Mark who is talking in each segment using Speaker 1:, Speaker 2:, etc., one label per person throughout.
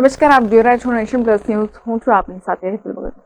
Speaker 1: નમસ્કાર, આપ જોઈ રહ્યા છો નેશન પ્લસ ન્યૂઝ. હું છું આપની સાથે હેતુલ ભગત.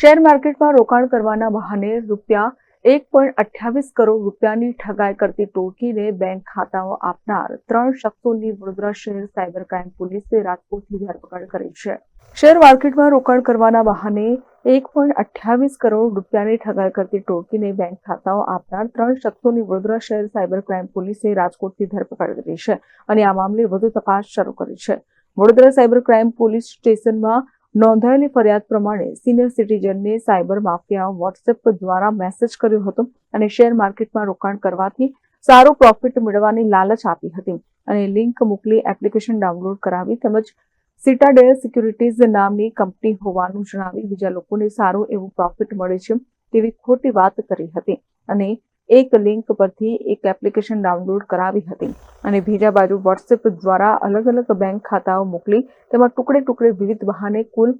Speaker 1: શેર માર્કેટમાં રોકાણ કરવાના બહાને રૂપિયા એક પોઈન્ટ અઠ્યાવીસ કરોડ રૂપિયાની ઠગાઈ કરતી ટોળકીને બેંક ખાતાઓ આપનાર ત્રણ શખ્સોની વડોદરા શહેર સાયબર ક્રાઇમ પોલીસે રાજકોટથી ધરપકડ કરી છે. શેર માર્કેટમાં રોકાણ કરવાના બહાને એક પોઈન્ટ અઠ્યાવીસ કરોડ રૂપિયાની ઠગાઈ કરતી ટોળકીને બેંક ખાતાઓ આપનાર ત્રણ શખ્સોની વડોદરા શહેર સાયબર ક્રાઇમ પોલીસે રાજકોટથી ધરપકડ કરી છે અને આ મામલે વધુ તપાસ શરૂ કરી છે. વડોદરા સાયબર ક્રાઇમ પોલીસ સ્ટેશનમાં નોંધાયેલી ફરિયાદ પ્રમાણે સિનિયર સિટીઝનને સાયબર માફિયા વોટ્સએપ દ્વારા મેસેજ કર્યો હતો અને શેર માર્કેટમાં રોકાણ કરવાથી સારો પ્રોફિટ મેળવવાની લાલચ આપી હતી અને લિંક મોકલી એપ્લિકેશન ડાઉનલોડ કરાવી તેમજ સિટાડેલ સિક્યુરિટીઝ નામની કંપની હોવાનું જણાવી બીજા લોકોને સારું એવું પ્રોફિટ મળે છે તેવી ખોટી વાત કરી હતી અને એક લિંક પરથી એક એપ્લિકેશન ડાઉનલોડ કરાવી હતી અને બીજા બાજુ વોટ્સએપ દ્વારા અલગ અલગ બેંક ખાતાઓ મોકલી, તેમાં ટુકડે ટુકડે વિવિધ બહાને કુલ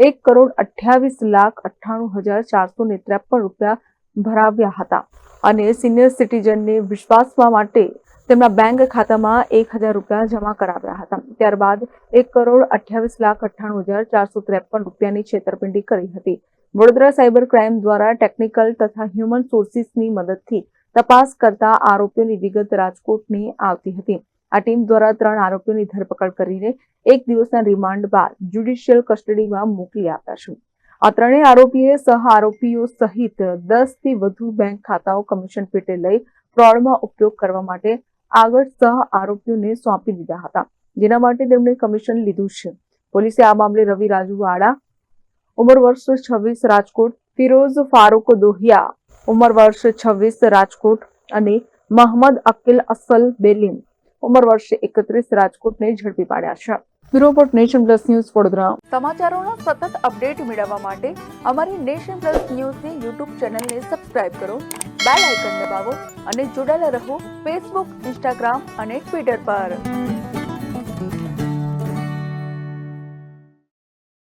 Speaker 1: એક કરોડ અઠ્યાવીસ લાખ અઠ્ઠાણું હજાર ચારસો ને ત્રેપન રૂપિયા ભરાવ્યા હતા. અને સિનિયર સિટીઝનને વિશ્વાસવા માટે તેમના બેંક ખાતામાં એક હજાર રૂપિયા જમા કરાવ્યા હતા. ત્યારબાદ એક કરોડ અઠ્યાવીસ લાખ અઠ્ઠાણું હજાર ચારસો ત્રેપન રૂપિયાની છેતરપિંડી કરી હતી. વડોદરા સાયબર ક્રાઇમ દ્વારા ટેકનિકલ તથા હ્યુમન સોર્સિસની મદદથી તપાસ કરતા આરોપીઓની વિગત રાજકોટની આવતી હતી. આ ટીમ દ્વારા ત્રણ આરોપીઓની ધરપકડ કરીને એક દિવસના રિમાન્ડ બાદ જ્યુડિશિયલ કસ્ટડીમાં મોકલી આપ્યા છે. આ ત્રણેય આરોપીએ સહ આરોપીઓ સહિત દસથી વધુ બેંક ખાતાઓ કમિશન પેટે લઈ ફ્રોડમાં ઉપયોગ કરવા માટે આગળ સહ આરોપીઓને સોંપી દીધા હતા. જેના માટે તેમણે કમિશન લીધું છે. પોલીસે આ મામલે રવિ રાજુ વાડા ઉંમર વર્ષ છવ્વીસ રાજકોટ ફિરોઝ ફારૂક દોહિયા ઉંમર વર્ષ છવ્વીસ રાજકોટ અને મહમદ અકિલ અસલ બેલીમ ઉંમર વર્ષ એકત્રીસ રાજકોટને ઝડપી પાડ્યા છે bureau nation plus news Vadodara સમાચારોના સતત અપડેટ મેળવવા માટે અમારી નેશન પ્લસ ન્યૂઝની યુટ્યુબ ચેનલને સબસ્ક્રાઇબ કરો, બેલ આઇકન દબાવો અને જોડાયેલા રહો ફેસબુક, ઇન્સ્ટાગ્રામ અને ટ્વિટર પર.